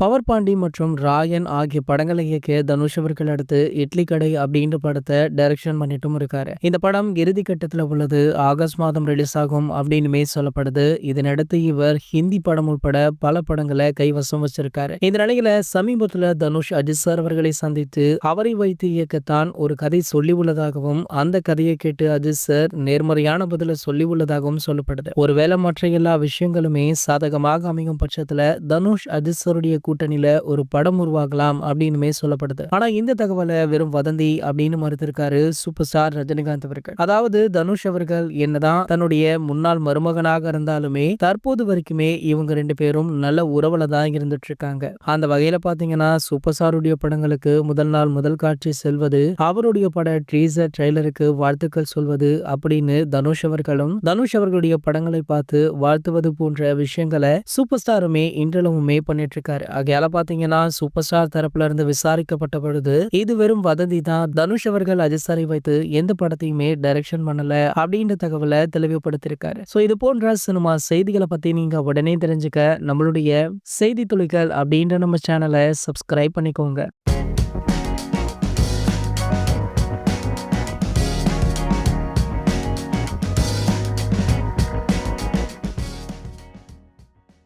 Power Pandi மற்றும் ராயன் ஆகிய படங்களை இயக்கிய தனுஷ் அவர்கள் அடுத்து இட்லி கடை அப்படின்ற படத்தை டைரக்ஷன் பண்ணிட்டும் இருக்காரு. இந்த படம் இறுதி கட்டத்தில் உள்ளது ஆகஸ்ட் மாதம் ரிலீஸ் ஆகும் அப்படின்னுமே சொல்லப்படுது. இதனடுத்து இவர் ஹிந்தி படம் உட்பட பல படங்களை கைவசம் வச்சிருக்காரு. இந்த நிலையில சமீபத்துல தனுஷ் அஜித் சார் அவர்களை சந்தித்து அவரை வைத்து இயக்கத்தான் ஒரு கதை சொல்லி உள்ளதாகவும் அந்த கதையை கேட்டு அஜித் சார் நேர்மறையான பதில சொல்லி உள்ளதாகவும் சொல்லப்படுது. ஒருவேளை மற்ற எல்லா விஷயங்களுமே சாதகமாக அமையும் பட்சத்துல தனுஷ் அஜித் சாருடைய கூட்டணியில ஒரு படம் உருவாகலாம் அப்படின்னுமே சொல்லப்படுது. ஆனா இந்த தகவலை வெறும் வதந்தி அப்படின்னு மறுத்திருக்காரு சூப்பர் ஸ்டார் ரஜினிகாந்த் அவர்கள். அதாவது தனுஷ் அவர்கள் என்னதான் தன்னுடைய முன்னாள் மருமகனாக இருந்தாலுமே தற்போது வரைக்குமே இவங்க ரெண்டு பேரும் நல்ல உறவுல தான் இருந்துட்டு இருக்காங்க அந்த வகையில பாத்தீங்கன்னா சூப்பர் ஸ்டாருடைய படங்களுக்கு முதல் நாள் முதல் காட்சி செல்வது அவருடைய பட ட்ரீசர் ட்ரெய்லருக்கு வாழ்த்துக்கள் சொல்வது அப்படின்னு தனுஷ் அவர்களும் தனுஷ் அவர்களுடைய படங்களை பார்த்து வாழ்த்துவது போன்ற விஷயங்களை சூப்பர் ஸ்டாருமே இன்றளவுமே பண்ணிட்டு இருக்காரு ஆகையால பாத்தீங்கன்னா சூப்பர் ஸ்டார் தரப்புல இருந்து விசாரிக்கப்பட்ட பொழுது இது வெறும் வதந்தி தான். தனுஷ் அவர்கள் அஜித் வைத்து எந்த படத்தையுமே டைரக்ஷன் பண்ணல அப்படின்ற தகவலை தெளிவுபடுத்தியிருக்காரு. சோ இது போன்ற சினிமா செய்திகளை பத்தி நீங்க உடனே தெரிஞ்சுக்க நம்மளுடைய செய்தி துளிகள் அப்படின்ற நம்ம சேனலை சப்ஸ்கிரைப் பண்ணிக்கோங்க.